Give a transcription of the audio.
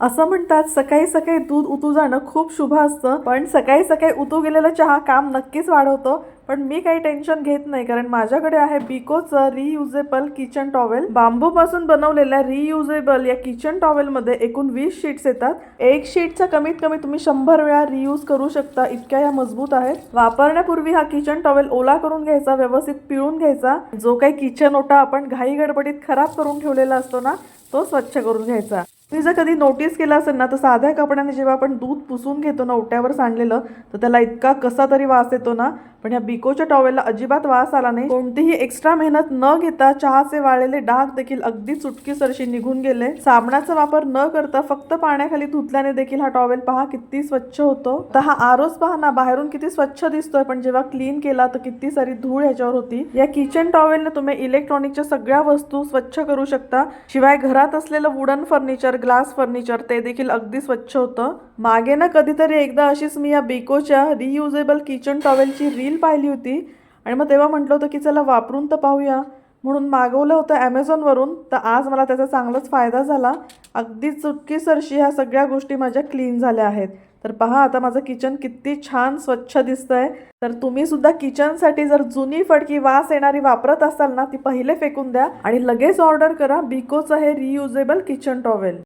असं म्हणतात सकाळी सकाळी दूध उतू जाणं खूप शुभ असतं पण सकाळी सकाळी उतू गेलेला चहा काम नक्कीच वाढवतो. पण मी काही टेन्शन घेत नाही कारण माझ्याकडे आहे बिकोचं रियुजेबल किचन टॉवेल. बांबूपासून बनवलेल्या रियुजेबल या किचन टॉवेलमध्ये एकूण वीस शीट्स येतात. एक शीटचा कमीत कमी तुम्ही शंभर वेळा रियूज करू शकता इतक्या या मजबूत आहेत. वापरण्यापूर्वी हा किचन टॉवेल ओला करून घ्यायचा व्यवस्थित पिळून घ्यायचा. जो काही किचन ओटा आपण घाई गडबडीत खराब करून ठेवलेला असतो ना तो स्वच्छ करून घ्यायचा. तुम्ही जर कधी नोटीस केलं असेल ना तर साध्या कपड्याने जेव्हा आपण दूध पुसून घेतो ना ओट्यावर सांडलेलं तर त्याला इतका कसा तरी वास येतो ना पण ह्या बिकोच्या टॉवेलला अजिबात वास आला नाही. कोणतीही एक्स्ट्रा मेहनत न घेता चहाचे वाळलेले डाग देखील अगदी चुटकीसरशी निघून गेले. साबणाचा वापर न करता फक्त पाण्याखाली धुतल्याने देखील हा टॉवेल पहा किती स्वच्छ होतो. तर हा आरोच पहा ना बाहेरून किती स्वच्छ दिसतोय पण जेव्हा क्लीन केला तर किती सारी धूळ ह्याच्यावर होती. या किचन टॉवेलने तुम्ही इलेक्ट्रॉनिकच्या सगळ्या वस्तू स्वच्छ करू शकता. शिवाय घरात असलेलं वुडन फर्निचर ग्लास फर्निचर ते देखील अगदी स्वच्छ होतं. मागे ना कधीतरी एकदा अशीच मी या बिकोच्या रियुजेबल किचन टॉवेलची रील पाहिली होती आणि मग तेव्हा म्हटलं होतं की चला वापरून तर पाहूया. म्हणून मागवलं होतं ॲमेझॉनवरून तर आज मला त्याचा चांगलाच फायदा झाला. अगदी चुटकीसरशी ह्या सगळ्या गोष्टी माझ्या क्लीन झाल्या आहेत. तर पहा आता माझं किचन किती छान स्वच्छ दिसतंय. तर तुम्ही सुद्धा किचनसाठी जर जुनी फडकी वास येणारी वापरत असाल ना ती पहिले फेकून द्या. आणि लगेच ऑर्डर करा बिकोचं हे रियुजेबल किचन टॉवेल.